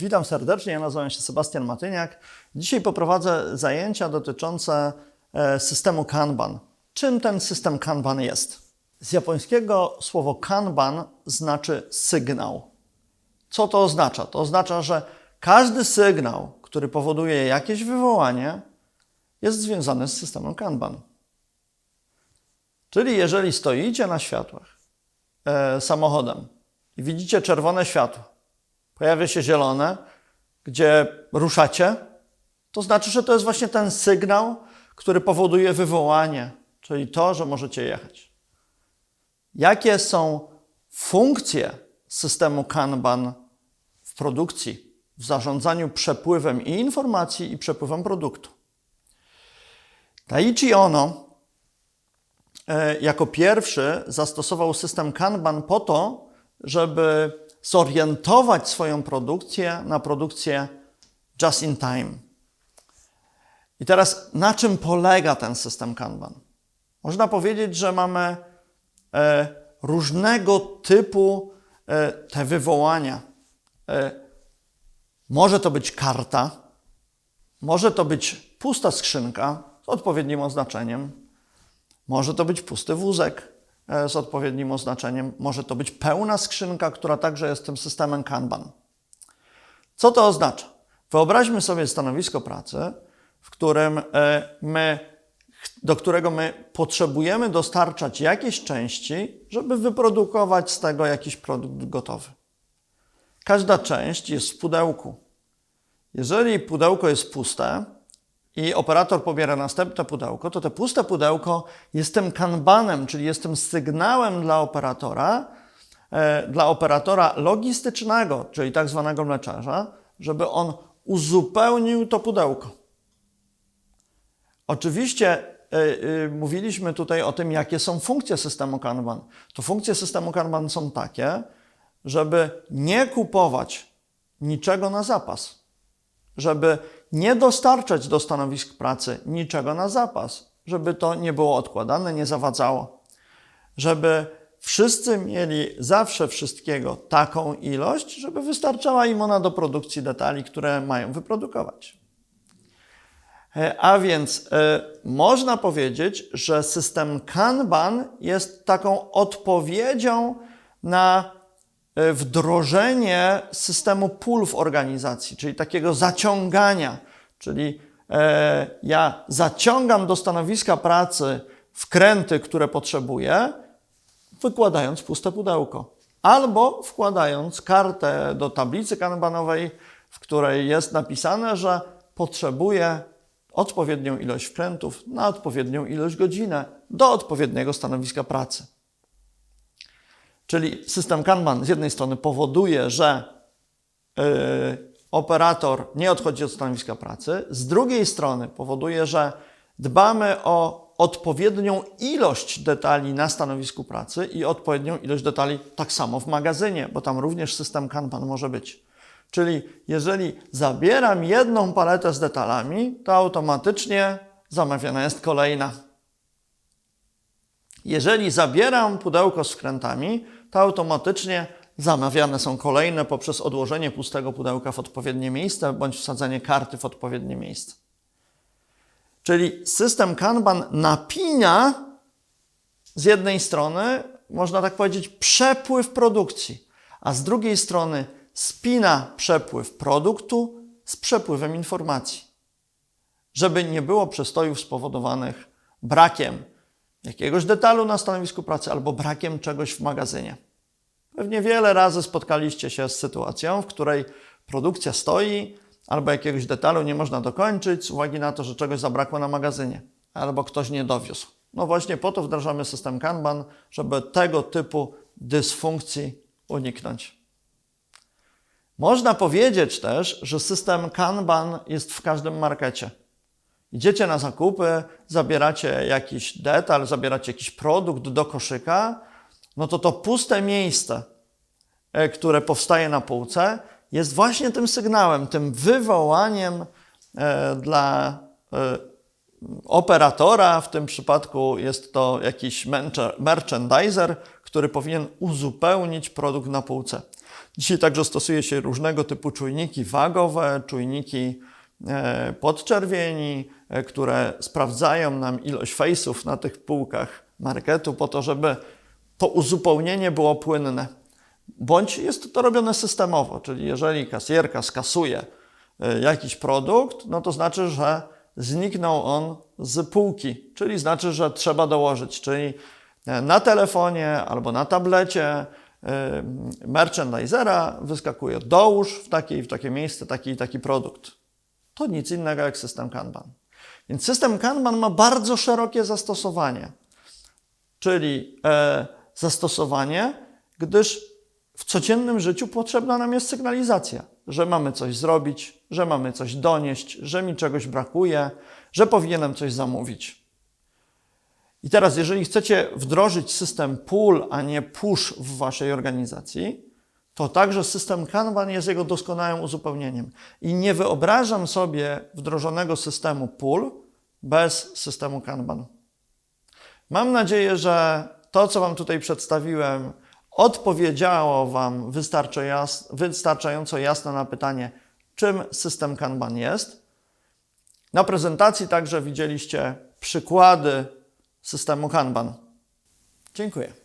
Witam serdecznie, ja nazywam się Sebastian Matyniak. Dzisiaj poprowadzę zajęcia dotyczące e, systemu Kanban. Czym ten system Kanban jest? Z japońskiego słowo Kanban znaczy sygnał. Co to oznacza? To oznacza, że każdy sygnał, który powoduje jakieś wywołanie, jest związany z systemem Kanban. Czyli jeżeli stoicie na światłach e, samochodem i widzicie czerwone światło, pojawia się zielone, gdzie ruszacie, to znaczy, że to jest właśnie ten sygnał, który powoduje wywołanie, czyli to, że możecie jechać. Jakie są funkcje systemu Kanban w produkcji, w zarządzaniu przepływem i informacji i przepływem produktu? Taichi Ono e, jako pierwszy zastosował system Kanban po to, żeby zorientować swoją produkcję na produkcję just in time. I teraz na czym polega ten system Kanban? Można powiedzieć, że mamy e, różnego typu e, te wywołania. E, może to być karta, może to być pusta skrzynka z odpowiednim oznaczeniem, może to być pusty wózek, z odpowiednim oznaczeniem. Może to być pełna skrzynka, która także jest tym systemem Kanban. Co to oznacza? Wyobraźmy sobie stanowisko pracy, w którym e, my, do którego my potrzebujemy dostarczać jakieś części, żeby wyprodukować z tego jakiś produkt gotowy. Każda część jest w pudełku. Jeżeli pudełko jest puste, i operator pobiera następne pudełko, to te puste pudełko jest tym kanbanem, czyli jest tym sygnałem dla operatora, e, dla operatora logistycznego, czyli tak zwanego mleczarza, żeby on uzupełnił to pudełko. Oczywiście e, e, mówiliśmy tutaj o tym, jakie są funkcje systemu Kanban. To funkcje systemu Kanban są takie, żeby nie kupować niczego na zapas, żeby nie dostarczać do stanowisk pracy niczego na zapas, żeby to nie było odkładane, nie zawadzało, żeby wszyscy mieli zawsze wszystkiego taką ilość, żeby wystarczała im ona do produkcji detali, które mają wyprodukować. E, a więc y, można powiedzieć, że system Kanban jest taką odpowiedzią na E, wdrożenie systemu pól w organizacji, czyli takiego zaciągania, czyli e, ja zaciągam do stanowiska pracy wkręty, które potrzebuję, wykładając puste pudełko. Albo wkładając kartę do tablicy kanbanowej, w której jest napisane, że potrzebuję odpowiednią ilość wkrętów na odpowiednią ilość godzinę do odpowiedniego stanowiska pracy. Czyli system Kanban z jednej strony powoduje, że yy, operator nie odchodzi od stanowiska pracy, z drugiej strony powoduje, że dbamy o odpowiednią ilość detali na stanowisku pracy i odpowiednią ilość detali tak samo w magazynie, bo tam również system Kanban może być. Czyli jeżeli zabieram jedną paletę z detalami, to automatycznie zamawiana jest kolejna. Jeżeli zabieram pudełko z wkrętami, to automatycznie zamawiane są kolejne poprzez odłożenie pustego pudełka w odpowiednie miejsce bądź wsadzenie karty w odpowiednie miejsce. Czyli system Kanban napina z jednej strony, można tak powiedzieć, przepływ produkcji, a z drugiej strony spina przepływ produktu z przepływem informacji. Żeby nie było przestojów spowodowanych brakiem jakiegoś detalu na stanowisku pracy albo brakiem czegoś w magazynie. Pewnie wiele razy spotkaliście się z sytuacją, w której produkcja stoi, albo jakiegoś detalu nie można dokończyć z uwagi na to, że czegoś zabrakło na magazynie, albo ktoś nie dowiózł. No właśnie po to wdrażamy system Kanban, żeby tego typu dysfunkcji uniknąć. Można powiedzieć też, że system Kanban jest w każdym markecie. Idziecie na zakupy, zabieracie jakiś detal, zabieracie jakiś produkt do koszyka, no to to puste miejsce, e, które powstaje na półce, jest właśnie tym sygnałem, tym wywołaniem e, dla e, operatora, w tym przypadku jest to jakiś merchandiser, który powinien uzupełnić produkt na półce. Dzisiaj także stosuje się różnego typu czujniki wagowe, czujniki podczerwieni, które sprawdzają nam ilość fejsów na tych półkach marketu po to, żeby to uzupełnienie było płynne. Bądź jest to robione systemowo, czyli jeżeli kasjerka skasuje e, jakiś produkt, no to znaczy, że zniknął on z półki, czyli znaczy, że trzeba dołożyć, czyli e, na telefonie albo na tablecie e, merchandisera wyskakuje dołóż w takie i w takie miejsce taki i taki produkt. To nic innego jak system Kanban. Więc system Kanban ma bardzo szerokie zastosowanie, czyli e, zastosowanie, gdyż w codziennym życiu potrzebna nam jest sygnalizacja, że mamy coś zrobić, że mamy coś donieść, że mi czegoś brakuje, że powinienem coś zamówić. I teraz, jeżeli chcecie wdrożyć system pull, a nie push w waszej organizacji, to także system Kanban jest jego doskonałym uzupełnieniem. I nie wyobrażam sobie wdrożonego systemu pull bez systemu Kanban. Mam nadzieję, że to, co Wam tutaj przedstawiłem, odpowiedziało Wam wystarczająco jasno na pytanie, czym system Kanban jest. Na prezentacji także widzieliście przykłady systemu Kanban. Dziękuję.